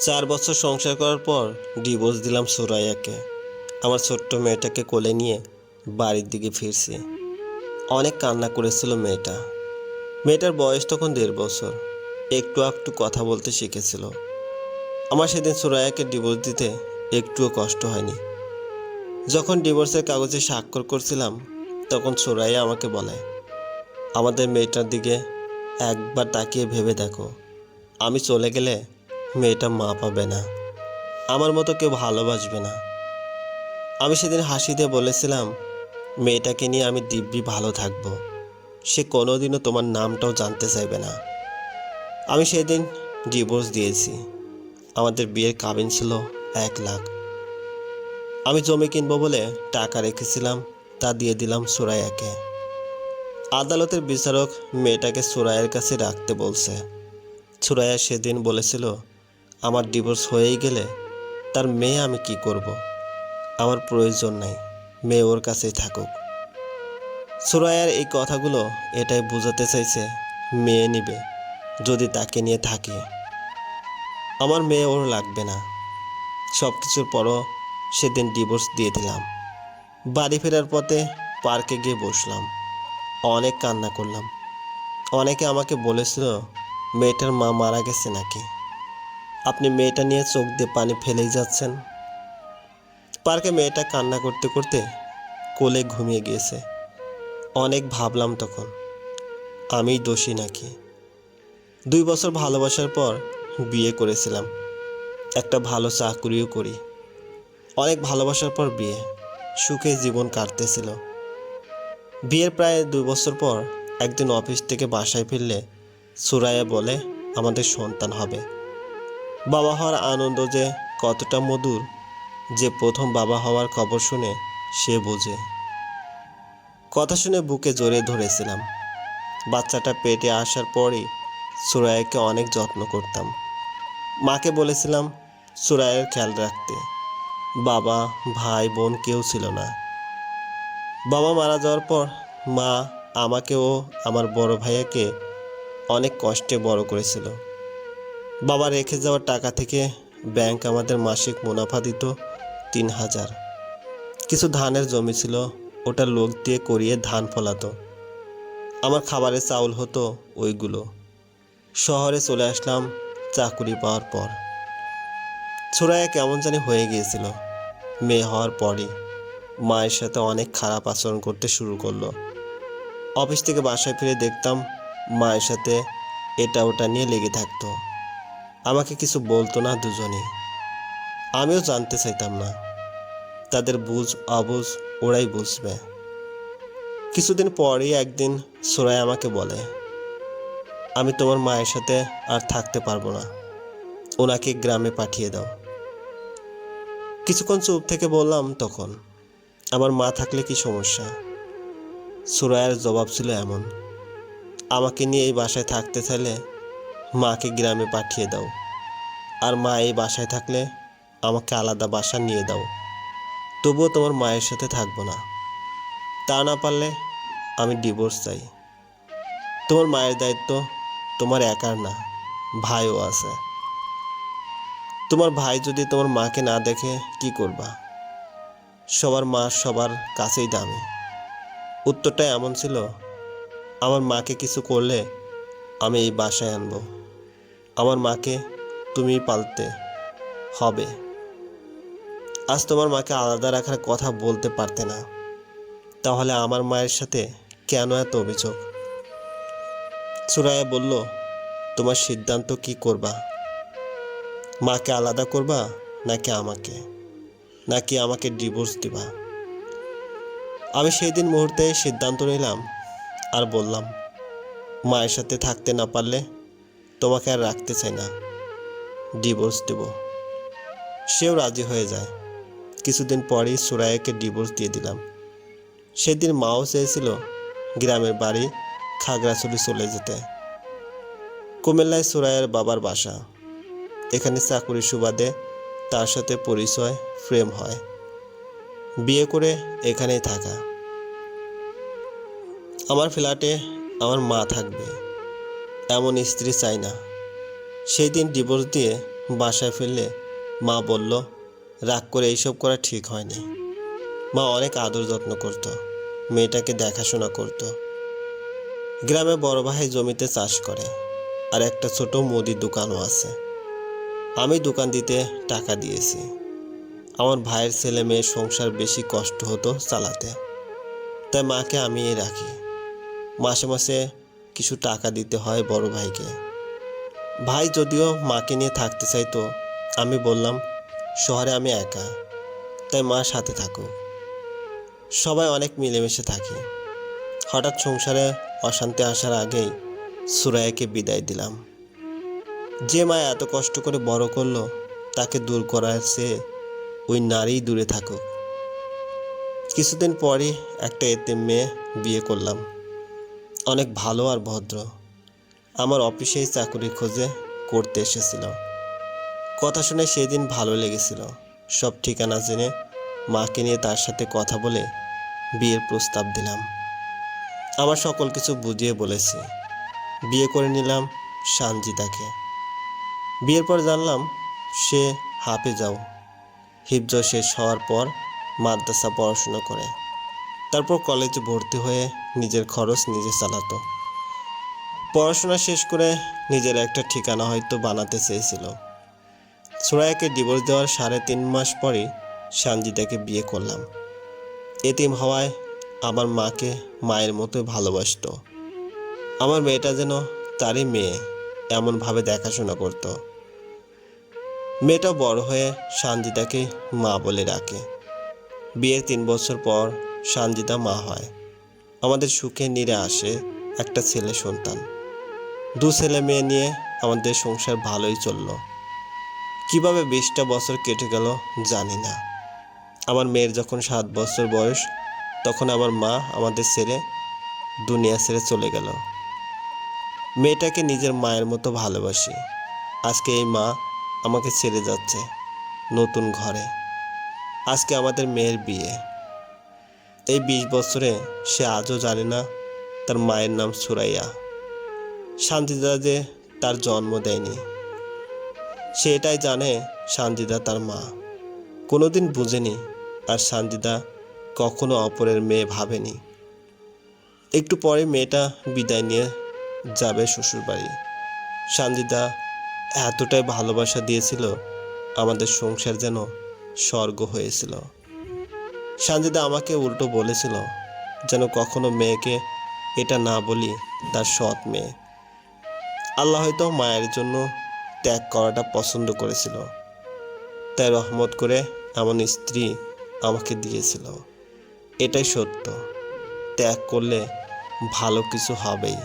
চার বছর সংসার করার পর ডিভোর্স দিলাম সুরাইয়াকে। আমার ছোট্ট মেয়েটাকে কোলে নিয়ে বাড়ির দিকে ফিরছি। অনেক কান্না করেছিল মেয়েটা। মেয়েটার বয়স তখন দেড় বছর। একটু একটু কথা বলতে শিখেছিল। আমার সেদিন সুরাইয়াকে ডিভোর্স দিতে একটুও কষ্ট হয়নি। যখন ডিভোর্সের কাগজে স্বাক্ষর করছিলাম, তখন সুরাইয়া আমাকে বলে, আমাদের মেয়েটার দিকে একবার তাকিয়ে ভেবে দেখো। আমি চলে গেলে মেয়েটা মা পাবে না। আমার মতো কেউ ভালোবাসবে না। আমি সেদিন হাসি দিয়ে বলেছিলাম, মেয়েটাকে নিয়ে আমি দিব্যি ভালো থাকব। সে কোনোদিনও তোমার নামটাও জানতে চাইবে না। আমি সেদিন ডিভোর্স দিয়েছি। আমাদের বিয়ের কাবিন ছিল এক লাখ। আমি জমি কিনবো বলে টাকা রেখেছিলাম, তা দিয়ে দিলাম সুরাইয়াকে। আদালতের বিচারক মেয়েটাকে সুরাইয়ের কাছে রাখতে বলছে। সুরাইয়া সেদিন বলেছিল আমার ডিভোর্স হয়েই গেলে তার মেয়ে আমি কি করব। আমার প্রয়োজন নাই, মেয়ে ওর কাছেই থাকুক। সুরায়ার এই কথাগুলো এটাই বোঝাতে চাইছে, মেয়ে নিবে, যদি তাকে নিয়ে থাকে। আমার মেয়ে ওর লাগবে না। সব কিছুর পরও সেদিন ডিভোর্স দিয়ে দিলাম। বাড়ি ফেরার পথে পার্কে গিয়ে বসলাম। অনেক কান্না করলাম। অনেকে আমাকে বলেছিল, মেয়েটার মা মারা গেছে নাকি? আপনি মেয়েটা নিয়ে চোখ দিয়ে পানি ফেলেই যাচ্ছেন। পার্কে মেয়েটা কান্না করতে করতে কোলে ঘুমিয়ে গিয়েছে। অনেক ভাবলাম তখন, আমি দোষী নাকি? দুই বছর ভালোবাসার পর বিয়ে করেছিলাম। একটা ভালো চাকরিও করি। অনেক ভালোবাসার পর বিয়ে, সুখে জীবন কাটতেছিল। বিয়ের প্রায় দুই বছর পর একদিন অফিস থেকে বাসায় ফিরলে সুরাইয়া বলে, আমাদের সন্তান হবে। বাবা হওয়ার আনন্দ যে কতটা মধুর, যে প্রথম বাবা হওয়ার খবর শুনে সে বোঝে। কথা শুনে বুকে জড়িয়ে ধরেছিলাম। বাচ্চাটা পেটে আসার পরই সুরাইয়াকে অনেক যত্ন করতাম। মাকে বলেছিলাম, সুরাইয়ের খেয়াল রাখতে। বাবা, ভাই, বোন কেউ ছিল না। বাবা মারা যাওয়ার পর মা আমাকে ও আমার বড় ভাইয়াকে অনেক কষ্টে বড় করেছিল। বাবা রেখে যাওয়ার টাকা থেকে ব্যাংক আমাদের মাসিক মুনাফা দিত তিন হাজার। কিছু ধানের জমি ছিল, ওটা লোক দিয়ে করিয়ে ধান ফলাতো। আমার খাবারের চাউল হতো ওইগুলো। শহরে চলে আসলাম চাকুরি পাওয়ার পর। ছোড়ায় কেমন জানি হয়ে গিয়েছিল। মেয়ে হওয়ার পরই মায়ের সাথে অনেক খারাপ আচরণ করতে শুরু করল। অফিস থেকে বাসায় ফিরে দেখতাম মায়ের সাথে এটা ওটা নিয়ে লেগে থাকতো। আমাকে কিছু বলতো না দুজনেই। আমিও জানতে চাইতাম না। তাদের বুঝ, অবুঝ, ওরাই বুঝবে। কিছুদিন পরেই একদিন সোরাই আমাকে বলে, আমি তোমার মায়ের সাথে আর থাকতে পারব না। ওনাকে গ্রামে পাঠিয়ে দাও। কিছুক্ষণ চুপ থেকে বললাম, তখন আমার মা থাকলে কি সমস্যা? সুরায়ের জবাব ছিল এমন, আমাকে নিয়ে এই বাসায় থাকতে চাইলে মাকে গ্রামে পাঠিয়ে দাও। আর মা এই বাসায় থাকলে আমাকে আলাদা বাসা নিয়ে দাও। তবুও তোমার মায়ের সাথে থাকব না। তা না পারলে আমি ডিভোর্স চাই। তোমার মায়ের দায়িত্ব তোমার একার না, ভাইও আছে। তোমার ভাই যদি তোমার মাকে না দেখে কি করবা? সবার মা সবার কাছেই দামি। উত্তরটা এমন ছিল, আমার মাকে কিছু করলে আমি এই বাসায় আনব। আমার মাকে তুমি পালতে হবে। আজ তোমার মাকে আলাদা রাখার কথা বলতে পারতে না। তাহলে আমার মায়ের সাথে কেন এত অভিযোগ? সুরায়া বলল, তোমার সিদ্ধান্ত কি করবা? মাকে আলাদা করবা নাকি আমাকে? নাকি আমাকে ডিভোর্স দিবা? আমি সেই দিন মুহূর্তে সিদ্ধান্ত নিলাম আর বললাম, মায়ের সাথে থাকতে না পারলে তোমাকে আর রাখতে চাই না। ডিভোর্স দেব। সেও রাজি হয়ে যায়। কিছুদিন পরেই সুরাইয়াকে ডিভোর্স দিয়ে দিলাম। সেদিন মাও চেয়েছিল গ্রামের বাড়ি খাগড়াছড়ি চলে যেতে। কুমিল্লায় সুরাইয়ের বাবার বাসা। এখানে চাকুরির সুবাদে তার সাথে পরিচয়, প্রেম হয়। বিয়ে করে এখানেই থাকা। আমার ফ্ল্যাটে আমার মা থাকবে। এমন স্ত্রী চাই না। সেই দিন ডিভোর্স দিয়ে বাসায় ফিরলে মা বলল, রাগ করে এইসব করা ঠিক হয়নি। মা অনেক আদর যত্ন করত, মেয়েটাকে দেখাশোনা করত। গ্রামে বড় ভাই জমিতে চাষ করে, আর একটা ছোট মুদির দোকানও আছে। আমি দোকান দিতে টাকা দিয়েছি। আমার ভাইয়ের ছেলে মেয়ের সংসার বেশি কষ্ট হতো চালাতে। তাই মাকে আমি রাখি। মাসে মাসে কিছু টাকা দিতে হয় বড় ভাইকে। ভাই যদিও মাকে নিয়ে থাকতে চাইতো, আমি বললাম, শহরে আমি একা, তাই মা সাথে থাকুক। সবাই অনেক মিলেমিশে থাকি। হঠাৎ সংসারে অশান্তি আসার আগেই সুরায়াকে বিদায় দিলাম। যে মা এত কষ্ট করে বড় করল, তাকে দূর করার চেয়ে ওই নারী দূরে থাকুক। কিছুদিন পরই একটা এতে মেয়ে বিয়ে করলাম। অনেক ভালো আর ভদ্র। আমার অফিসেই চাকরির খোঁজে করতে এসেছিল। কথা শুনে সেই দিন ভালো লেগেছিল। সব ঠিকানা জেনে মাকে নিয়ে তার সাথে কথা বলে বিয়ের প্রস্তাব দিলাম। আমার সকল কিছু বুঝিয়ে বলেছি। বিয়ে করে নিলাম সানজিদাকে। বিয়ের পর জানলাম, সে হাফে যাও। হিফজ শেষ হওয়ার পর মাদ্রাসা পড়াশোনা করে। তারপর কলেজে ভর্তি হয়ে নিজের খরচ নিজে চালাতো। পড়াশোনা শেষ করে নিজের একটা ঠিকানা হয়তো বানাতে চেয়েছিল। সুরায়াকে ডিভোর্স দেওয়ার সাড়ে তিন মাস পরই সানজিদাকে বিয়ে করলাম। এতিম হওয়ায় আমার মাকে মায়ের মতোই ভালোবাসতো। আমার মেয়েটা যেন তারই মেয়ে, এমনভাবে দেখাশোনা করতো। মেয়েটা বড় হয়ে সানজিদাকে মা বলে ডাকে। বিয়ের তিন বছর পর সানজিদা মা হয়। আমাদের সুখে নিরে আসে একটা ছেলে সন্তান। দু ছেলে মেয়ে নিয়ে আমাদের সংসার ভালোই চলল। কীভাবে বিশটা বছর কেটে গেল জানি না। আমার মেয়ের যখন সাত বছর বয়স, তখন আমার মা আমাদের ছেড়ে দুনিয়া ছেড়ে চলে গেল। মেয়েটাকে নিজের মায়ের মতো ভালোবাসি। আজকে এই মা আমাকে ছেড়ে যাচ্ছে নতুন ঘরে। আজকে আমাদের মেয়ের বিয়ে। এই বিশ বছরে সে আজও জানে না তার মায়ের নাম সুরাইয়া। শান্তিদা যে তার জন্ম দেয়নি। সে এটাই জানে শান্তিদা তার মা। কোনোদিন বুঝেনি আর শান্তিদা কখনো অপরের মেয়ে ভাবেনি। একটু পরে মেয়েটা বিদায় নিয়ে যাবে শ্বশুরবাড়ি। শান্তিদা এতটাই ভালোবাসা দিয়েছিল, আমাদের সংসার যেন স্বর্গ হয়েছিল। সানজিদা আমাকে উল্টো বলেছিল যেন কখনো মেয়েকে এটা না বলি তার সৎ মেয়ে। আল্লাহ হয়তো মায়ের জন্য ত্যাগ করাটা পছন্দ করেছিল। তাই রহমত করে এমন স্ত্রী আমাকে দিয়েছিল। এটাই সত্য। ত্যাগ করলে ভালো কিছু হবেই।